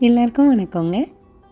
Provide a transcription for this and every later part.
எல்லாருக்கும் வணக்கங்க.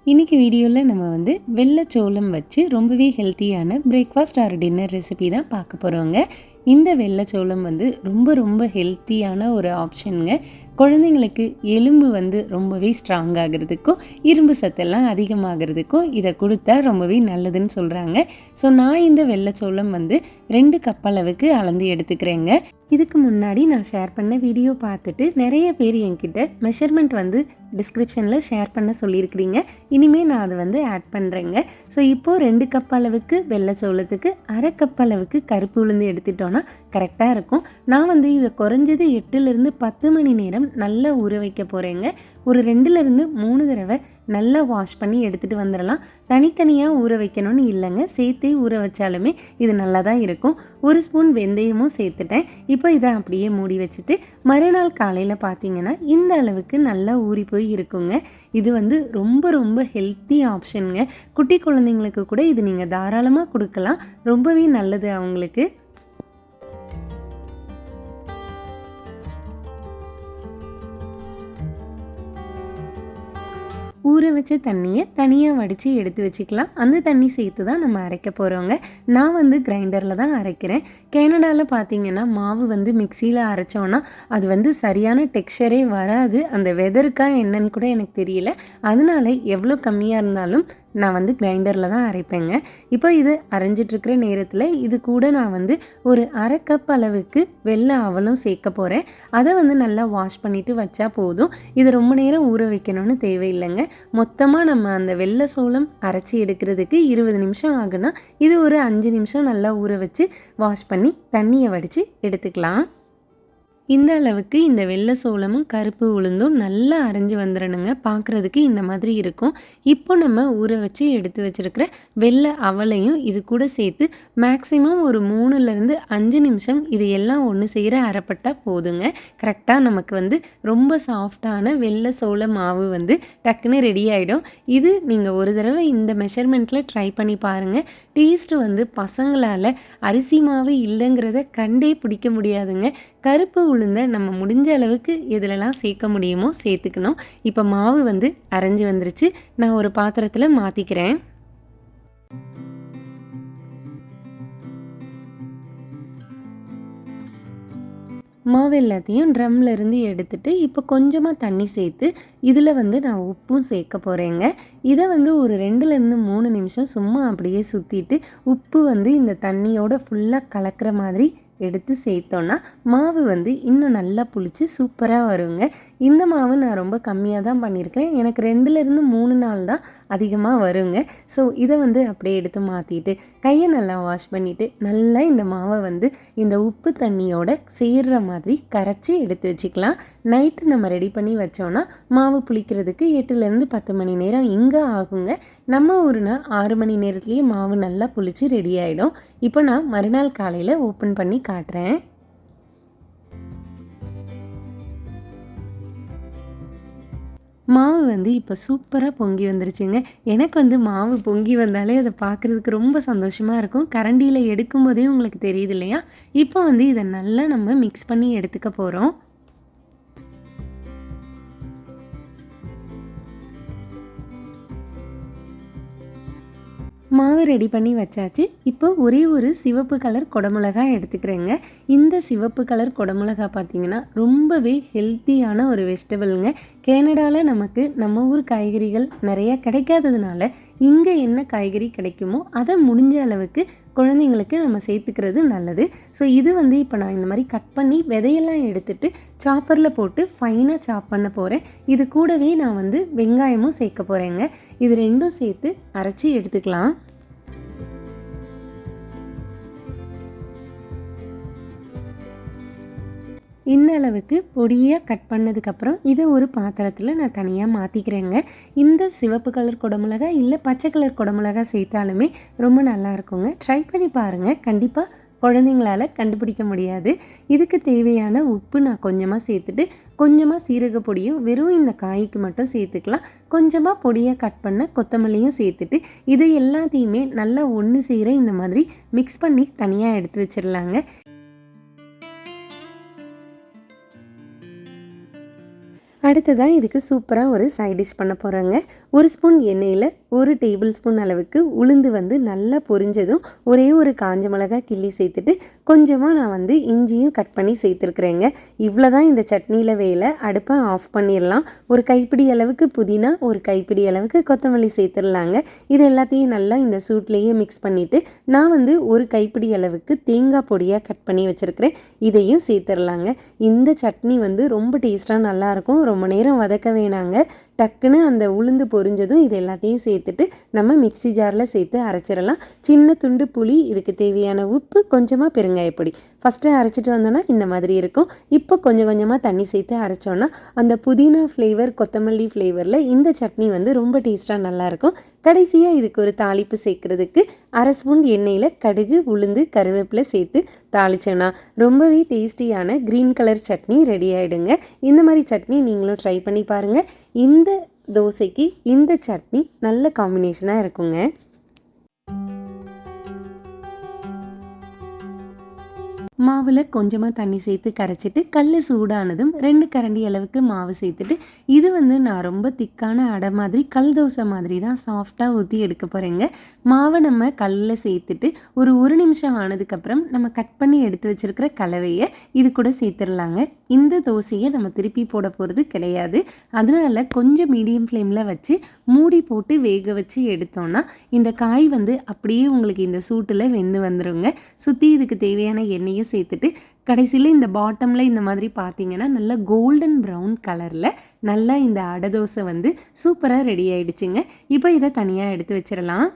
இன்றைக்கி வீடியோவில் நம்ம வந்து வெள்ளைச்சோளம் வச்சு ரொம்பவே ஹெல்த்தியான பிரேக்ஃபாஸ்ட் ஆர் டின்னர் ரெசிபி தான் பார்க்க போகிறோங்க இந்த வெள்ளைச்சோளம் வந்து ரொம்ப ரொம்ப ஹெல்த்தியான ஒரு ஆப்ஷனுங்க குழந்தைங்களுக்கு எலும்பு வந்து ரொம்பவே ஸ்ட்ராங் ஆகிறதுக்கும் இரும்பு சத்தெல்லாம் அதிகமாகிறதுக்கும் இதை கொடுத்தா ரொம்பவே நல்லதுன்னு சொல்கிறாங்க ஸோ நான் இந்த வெள்ளச்சோளம் வந்து ரெண்டு கப் அளவுக்கு அளந்து எடுத்துக்கிறேங்க. இதுக்கு முன்னாடி நான் ஷேர் பண்ண வீடியோ பார்த்துட்டு நிறைய பேர் என்கிட்ட மெஷர்மெண்ட் வந்து டிஸ்கிரிப்ஷனில் ஷேர் பண்ண சொல்லியிருக்கிறீங்க. இனிமேல் நான் அதை வந்து ஆட் பண்ணுறேங்க ஸோ இப்போது ரெண்டு கப் அளவுக்கு வெள்ளைச்சோளத்துக்கு அரை கப் அளவுக்கு கருப்பு உளுந்து எடுத்துட்டோன்னா கரெக்டாக இருக்கும். நான் வந்து இதை குறைஞ்சது எட்டுலேருந்து பத்து மணி நேரம் நல்லா ஊற வைக்க போகிறேங்க ஒரு ரெண்டுலேருந்து மூணு தடவை நல்லா வாஷ் பண்ணி எடுத்துகிட்டு வந்துடலாம். தனித்தனியாக ஊற வைக்கணும்னு இல்லைங்க. சேர்த்தே ஊற வச்சாலுமே இது நல்லா தான் இருக்கும். ஒரு ஸ்பூன் வெந்தயமும் சேர்த்துட்டேன். இப்போ இதை அப்படியே மூடி வச்சுட்டு மறுநாள் காலையில் பார்த்தீங்கன்னா இந்த அளவுக்கு நல்லா ஊறி போய் இருக்குங்க. இது வந்து ரொம்ப ரொம்ப ஹெல்த்தி ஆப்ஷனுங்க குட்டி குழந்தைங்களுக்கு கூட இது நீங்கள் தாராளமாக கொடுக்கலாம். ரொம்பவே நல்லது அவங்களுக்கு. ஊற வச்ச தண்ணியை தனியாக வடித்து எடுத்து வச்சுக்கலாம். அந்த தண்ணி சேர்த்து தான் நம்ம அரைக்க போகிறோங்க நான் வந்து கிரைண்டரில் தான் அரைக்கிறேன். கேனடாவில் பார்த்தீங்கன்னா மாவு வந்து மிக்சியில் அரைச்சோன்னா அது வந்து சரியான டெக்ஸ்சரே வராது. அந்த வெதருக்கா என்னன்னு கூட எனக்கு தெரியல. அதனால எவ்வளோ கம்மியாக இருந்தாலும் நான் வந்து கிரைண்டரில் தான் அரைப்பேங்க. இப்போ இது அரைஞ்சிட்ருக்கிற நேரத்தில் இது கூட நான் வந்து ஒரு அரை கப் அளவுக்கு வெள்ளை அவலும் சேர்க்க போகிறேன் அதை வந்து நல்லா வாஷ் பண்ணிவிட்டு வச்சா போதும். இது ரொம்ப நேரம் ஊற வைக்கணும்னு தேவையில்லைங்க. மொத்தமாக நம்ம அந்த வெள்ளை சோளம் அரைச்சி எடுக்கிறதுக்கு இருபது நிமிஷம் ஆகுனா இது ஒரு அஞ்சு நிமிஷம் நல்லா ஊற வச்சு வாஷ் பண்ணி தண்ணியை வடித்து எடுத்துக்கலாம். இந்த அளவுக்கு இந்த வெள்ளை சோளமும் கருப்பு உளுந்தும் நல்லா அரைஞ்சு வந்துடணுங்க பார்க்குறதுக்கு இந்த மாதிரி இருக்கும். இப்போ நம்ம ஊற வச்சு எடுத்து வச்சுருக்கிற வெள்ளை அவலையும் இது கூட சேர்த்து மேக்ஸிமம் ஒரு மூணுலேருந்து அஞ்சு நிமிஷம் இது எல்லாம் ஒன்று செய்கிற அரைப்பட்டால் போதுங்க. கரெக்டாக நமக்கு வந்து ரொம்ப சாஃப்டான வெள்ளை சோள மாவு வந்து டக்குன்னு ரெடி ஆகிடும் இது நீங்கள் ஒரு தடவை இந்த மெஷர்மெண்ட்டில் ட்ரை பண்ணி பாருங்கள் டேஸ்ட்டு வந்து பசங்களால் அரிசி மாவு இல்லைங்கிறத கண்டே பிடிக்க முடியாதுங்க. கருப்பு உளுந்தை நம்ம முடிஞ்ச அளவுக்கு எதுலலாம் சேர்க்க முடியுமோ சேர்த்துக்கணும். இப்போ மாவு வந்து அரைஞ்சி வந்துருச்சு. நான் ஒரு பாத்திரத்தில் மாற்றிக்கிறேன் மாவு எல்லாத்தையும் ட்ரம்ல இருந்து எடுத்துட்டு இப்போ கொஞ்சமாக தண்ணி சேர்த்து இதில் வந்து நான் உப்பும் சேர்க்க போகிறேங்க இதை வந்து ஒரு ரெண்டுலேருந்து மூணு நிமிஷம் சும்மா அப்படியே சுற்றிட்டு உப்பு வந்து இந்த தண்ணியோட ஃபுல்லாக கலக்கிற மாதிரி எடுத்து சேர்த்தோன்னா மாவு வந்து இன்னும் நல்லா புளிச்சு சூப்பராக வருங்க. இந்த மாவு நான் ரொம்ப கம்மியாக தான் பண்ணியிருக்கேன். எனக்கு ரெண்டுலேருந்து மூணு நாள் தான் அதிகமாக வருங்க. ஸோ இதை வந்து அப்படியே எடுத்து மாற்றிட்டு கையை நல்லா வாஷ் பண்ணிவிட்டு நல்லா இந்த மாவை வந்து இந்த உப்பு தண்ணியோட சேர்கிற மாதிரி கரைச்சி எடுத்து வச்சுக்கலாம். நைட்டு நம்ம ரெடி பண்ணி வச்சோன்னா மாவு புளிக்கிறதுக்கு எட்டுலேருந்து பத்து மணி நேரம் இங்கே ஆகுங்க. நம்ம ஊர்னா ஆறு மணி நேரத்துலேயே மாவு நல்லா புளிச்சு ரெடி ஆகிடும் இப்போ நான் மறுநாள் காலையில் ஓப்பன் பண்ணி காட்டுறேன். மாவு வந்து இப்போ சூப்பராக பொங்கி வந்துருச்சுங்க. எனக்கு வந்து மாவு பொங்கி வந்தாலே அதை பார்க்குறதுக்கு ரொம்ப சந்தோஷமாக இருக்கும். கரண்டியில் எடுக்கும் போதே உங்களுக்கு தெரியுது இல்லையா? இப்போ வந்து இதை நல்லா நம்ம மிக்ஸ் பண்ணி எடுத்துக்க போகிறோம் மாவு ரெடி பண்ணி வச்சாச்சு. இப்போ ஒரே ஒரு சிவப்பு கலர் குடமிளகா எடுத்துக்கிறேங்க. இந்த சிவப்பு கலர் குடமிளகா பார்த்தீங்கன்னா ரொம்பவே ஹெல்த்தியான ஒரு வெஜிடபிளுங்க கேனடாவில் நமக்கு நம்ம ஊர் காய்கறிகள் நிறையா கிடைக்காததுனால இங்கே என்ன காய்கறி கிடைக்குமோ அதை முடிஞ்ச அளவுக்கு குழந்தைங்களுக்கு நம்ம சேர்த்துக்கிறது நல்லது. ஸோ இது வந்து இப்போ நான் இந்த மாதிரி கட் பண்ணி விதையெல்லாம் எடுத்துட்டு சாப்பரில் போட்டு ஃபைனாக சாப் பண்ண போகிறேன் இது கூடவே நான் வந்து வெங்காயமும் சேர்க்க போகிறேங்க இது ரெண்டும் சேர்த்து அரைச்சி எடுத்துக்கலாம். இந்த அளவுக்கு பொடியாக கட் பண்ணதுக்கப்புறம் இதை ஒரு பாத்திரத்தில் நான் தனியாக மாற்றிக்கிறேங்க இந்த சிவப்பு கலர் குடமிளகா இல்லை பச்சை கலர் குடமிளகா சேர்த்தாலுமே ரொம்ப நல்லா இருக்குங்க. ட்ரை பண்ணி பாருங்கள் கண்டிப்பாக குழந்தைங்களால் கண்டுபிடிக்க முடியாது. இதுக்கு தேவையான உப்பு நான் கொஞ்சமாக சேர்த்துட்டு கொஞ்சமாக சீரக பொடியும் வெறும் இந்த காய்க்கு மட்டும் சேர்த்துக்கலாம். கொஞ்சமாக பொடியாக கட் பண்ண கொத்தமல்லியும் சேர்த்துட்டு இது எல்லாத்தையுமே நல்லா ஒன்று செய்கிற இந்த மாதிரி மிக்ஸ் பண்ணி தனியாக எடுத்து வச்சிடலாங்க. அடுத்ததாக இதுக்கு சூப்பராக ஒரு சைட் டிஷ் பண்ண போகிறோங்க ஒரு ஸ்பூன் எண்ணெயில் ஒரு டேபிள் ஸ்பூன் அளவுக்கு உளுந்து வந்து நல்லா பொரிஞ்சதும் ஒரே ஒரு காஞ்ச மிளகாய் கிள்ளி சேர்த்துட்டு கொஞ்சமாக நான் வந்து இஞ்சியும் கட் பண்ணி சேர்த்துருக்குறேங்க. இவ்வளோ தான் இந்த சட்னியில் வேலை. அடுப்பை ஆஃப் பண்ணிடலாம். ஒரு கைப்பிடி அளவுக்கு புதினா ஒரு கைப்பிடி அளவுக்கு கொத்தமல்லி சேர்த்துடலாங்க. இது எல்லாத்தையும் நல்லா இந்த சூட்லேயே மிக்ஸ் பண்ணிவிட்டு நான் வந்து ஒரு கைப்பிடி அளவுக்கு தேங்காய் பொடியாக கட் பண்ணி வச்சுருக்கிறேன். இதையும் சேர்த்துடலாங்க. இந்த சட்னி வந்து ரொம்ப டேஸ்ட்டாக நல்லாயிருக்கும் ரொம்ப நேரம் வதக்க வேணாங்க. டக்குன்னு அந்த உளுந்து பொரிஞ்சதும் இது எல்லாத்தையும் சேர்த்துட்டு நம்ம மிக்சி ஜாரில் சேர்த்து அரைச்சிடலாம். சின்ன துண்டு புளி இதுக்கு தேவையான உப்பு கொஞ்சமாக பெருங்காயப்பொடி. ஃபஸ்ட்டு அரைச்சிட்டு வந்தோன்னா இந்த மாதிரி இருக்கும். இப்போ கொஞ்சம் கொஞ்சமாக தண்ணி சேர்த்து அரைச்சோன்னா அந்த புதினா ஃப்ளேவர் கொத்தமல்லி ஃப்ளேவரில் இந்த சட்னி வந்து ரொம்ப டேஸ்ட்டாக நல்லாயிருக்கும் கடைசியாக இதுக்கு ஒரு தாளிப்பு சேர்க்குறதுக்கு அரை ஸ்பூன் எண்ணெயில் கடுகு உளுந்து கருவேப்பிலை சேர்த்து தாளிச்சோன்னா ரொம்பவே டேஸ்டியான க்ரீன் கலர் சட்னி ரெடி ஆகிடுங்க இந்த மாதிரி சட்னி நீங்களும் ட்ரை பண்ணி பாருங்கள் இந்த தோசைக்கு இந்த சட்னி நல்ல காம்பினேஷனாக இருக்குங்க. மாவில் கொஞ்சமாக தண்ணி சேர்த்து கரைச்சிட்டு கல் சூடானதும் ரெண்டு கரண்டி அளவுக்கு மாவு சேர்த்துட்டு இது வந்து நான் ரொம்ப திக்கான அடை மாதிரி கல் தோசை மாதிரி தான் சாஃப்டாக ஊற்றி எடுக்க போகிறேங்க மாவை நம்ம கல்லில் சேர்த்துட்டு ஒரு ஒரு நிமிஷம் ஆனதுக்கப்புறம் நம்ம கட் பண்ணி எடுத்து வச்சுருக்கிற கலவையை இது கூட சேர்த்துடலாங்க. இந்த தோசையை நம்ம திருப்பி போட போகிறது கிடையாது. அதனால் கொஞ்சம் மீடியம் ஃப்ளேமில் வச்சு மூடி போட்டு வேக வச்சு எடுத்தோன்னா இந்த காய் வந்து அப்படியே உங்களுக்கு இந்த சூட்டில் வெந்து வந்துடுங்க சுற்றி இதுக்கு தேவையான எண்ணெயும் சேர்த்துட்டு கடைசியில் இந்த பாட்டமில் இந்த மாதிரி பார்த்தீங்கன்னா நல்லா கோல்டன் ப்ரௌன் கலரில் நல்லா இந்த அடை தோசை வந்து சூப்பராக ரெடி ஆகிடுச்சுங்க இப்போ இதை தனியாக எடுத்து வச்சிடலாம்.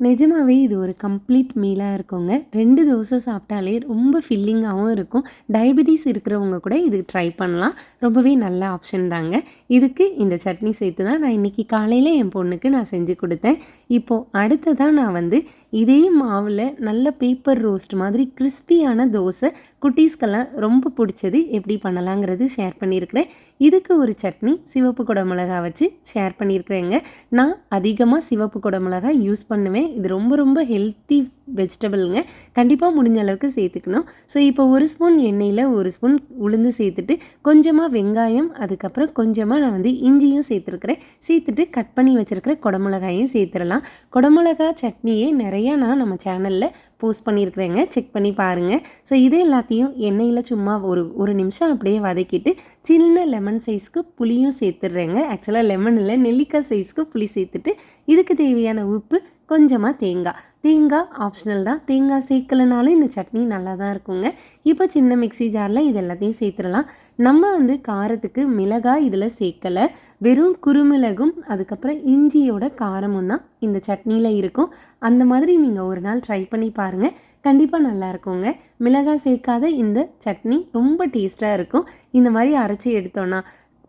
நிஜமாகவே இது ஒரு கம்ப்ளீட் மீலாக இருக்குங்க. ரெண்டு தோசை சாப்பிட்டாலே ரொம்ப ஃபில்லிங்காகவும் இருக்கும். டயபெட்டிஸ் இருக்கிறவங்க கூட இது ட்ரை பண்ணலாம். ரொம்பவே நல்ல ஆப்ஷன் தாங்க. இதுக்கு இந்த சட்னி சேர்த்து தான் நான் இன்றைக்கி காலையில் என் பொண்ணுக்கு நான் செஞ்சு கொடுத்தேன். இப்போது அடுத்ததாக நான் வந்து இதே மாவில் நல்ல பேப்பர் ரோஸ்ட் மாதிரி கிறிஸ்பியான தோசை குட்டீஸ்க்கெல்லாம் ரொம்ப பிடிச்சது எப்படி பண்ணலாங்கிறது ஷேர் பண்ணியிருக்கிறேன். இதுக்கு ஒரு சட்னி சிவப்பு குடமிளகா வச்சு ஷேர் பண்ணியிருக்கிறேங்க. நான் அதிகமாக சிவப்பு குடமிளகா யூஸ் பண்ணுவேன். இது ரொம்ப ரொம்ப ஹெல்த்தி வெஜிடபிளுங்க கண்டிப்பாக முடிஞ்ச அளவுக்கு சேர்த்துக்கணும். ஸோ இப்போ ஒரு ஸ்பூன் எண்ணெயில் ஒரு ஸ்பூன் உளுந்து சேர்த்துட்டு கொஞ்சமாக வெங்காயம் அதுக்கப்புறம் கொஞ்சமாக நான் வந்து இஞ்சியும் சேர்த்துருக்குறேன். சேர்த்துட்டு கட் பண்ணி வச்சுருக்கிற குடமிளகாயும் சேர்த்துடலாம். குடமிளகா சட்னியே நிறையா நான் நம்ம சேனலில் போஸ்ட் பண்ணியிருக்கிறேங்க. செக் பண்ணி பாருங்கள் ஸோ இது எல்லாத்தையும் எண்ணெயில் சும்மா ஒரு ஒரு நிமிஷம் அப்படியே வதக்கிட்டு சின்ன லெமன் சைஸ்க்கு புளியும் சேர்த்துடுறேங்க. ஆக்சுவலாக லெமனில் நெல்லிக்காய் சைஸ்க்கு புளி சேர்த்துட்டு இதுக்கு தேவையான உப்பு கொஞ்சமாக தேங்காய். தேங்காய் ஆப்ஷனல் தான். தேங்காய் சேர்க்கலனாலும் இந்த சட்னி நல்லா தான் இருக்குங்க. இப்போ சின்ன மிக்சி ஜாரில் இது எல்லாத்தையும் சேர்த்துடலாம். நம்ம வந்து காரத்துக்கு மிளகாய் இதில் சேர்க்கலை. வெறும் குறுமிளகும் அதுக்கப்புறம் இஞ்சியோட காரமும் தான் இந்த சட்னியில் இருக்கும். அந்த மாதிரி நீங்கள் ஒரு நாள் ட்ரை பண்ணி பாருங்கள் கண்டிப்பாக நல்லா இருக்குங்க. மிளகாய் சேர்க்காத இந்த சட்னி ரொம்ப டேஸ்ட்டாக இருக்கும். இந்த மாதிரி அரைச்சி எடுத்தோன்னா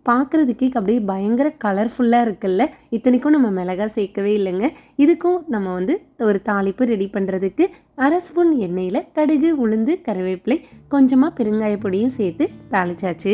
பார்க்குறதுக்கே அப்படியே பயங்கர கலர்ஃபுல்லாக இருக்குல்ல? இத்தனைக்கும் நம்ம மிளகா சேர்க்கவே இல்லைங்க. இதுக்கும் நம்ம வந்து ஒரு தாளிப்பு ரெடி பண்ணுறதுக்கு அரை ஸ்பூன் எண்ணெயில் கடுகு உளுந்து கருவேப்பிலை கொஞ்சமாக பெருங்காய பொடியும் சேர்த்து தாளிச்சாச்சு.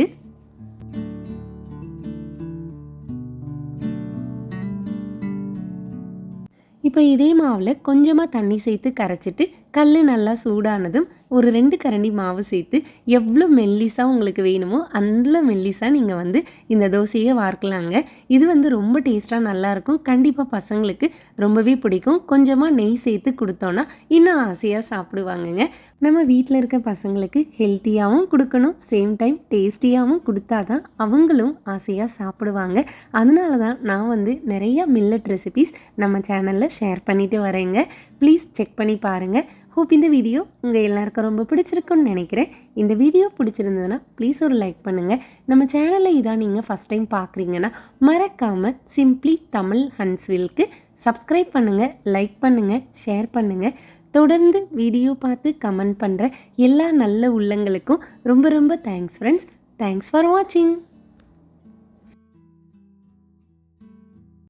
இப்போ இதே மாவில் கொஞ்சமாக தண்ணி சேர்த்து கரைச்சிட்டு கல் நல்லா சூடானதும் ஒரு ரெண்டு கரண்டி மாவு சேர்த்து எவ்வளோ மெல்லிஸாக உங்களுக்கு வேணுமோ அந்த மெல்லிஸாக நீங்கள் வந்து இந்த தோசையை வார்க்கலாங்க. இது வந்து ரொம்ப டேஸ்ட்டாக நல்லாயிருக்கும் கண்டிப்பாக பசங்களுக்கு ரொம்பவே பிடிக்கும். கொஞ்சமாக நெய் சேர்த்து கொடுத்தோன்னா இன்னும் ஆசையாக சாப்பிடுவாங்கங்க. நம்ம வீட்டில் இருக்க பசங்களுக்கு ஹெல்த்தியாகவும் கொடுக்கணும். சேம் டைம் டேஸ்டியாகவும் கொடுத்தா தான் அவங்களும் ஆசையாக சாப்பிடுவாங்க. அதனால தான் நான் வந்து நிறையா மில்லட் ரெசிபீஸ் நம்ம சேனலில் ஷேர் பண்ணிட்டு வரேங்க. ப்ளீஸ் செக் பண்ணி பாருங்கள் ஹோப் இந்த வீடியோ உங்கள் எல்லாருக்கும் ரொம்ப பிடிச்சிருக்குன்னு நினைக்கிறேன். இந்த வீடியோ பிடிச்சிருந்ததுன்னா ப்ளீஸ் ஒரு லைக் பண்ணுங்கள் நம்ம சேனலில் இதான் நீங்கள் ஃபஸ்ட் டைம் பார்க்குறீங்கன்னா மறக்காமல் சிம்ப்ளி தமிழ் ஹன்ஸ்வில்க்கு சப்ஸ்கிரைப் பண்ணுங்கள் லைக் பண்ணுங்கள் ஷேர் பண்ணுங்கள் தொடர்ந்து வீடியோ பார்த்து கமெண்ட் பண்ணுற எல்லா நல்ல உள்ளங்களுக்கும் ரொம்ப ரொம்ப தேங்க்ஸ் ஃப்ரெண்ட்ஸ் தேங்க்ஸ் ஃபார் வாட்சிங்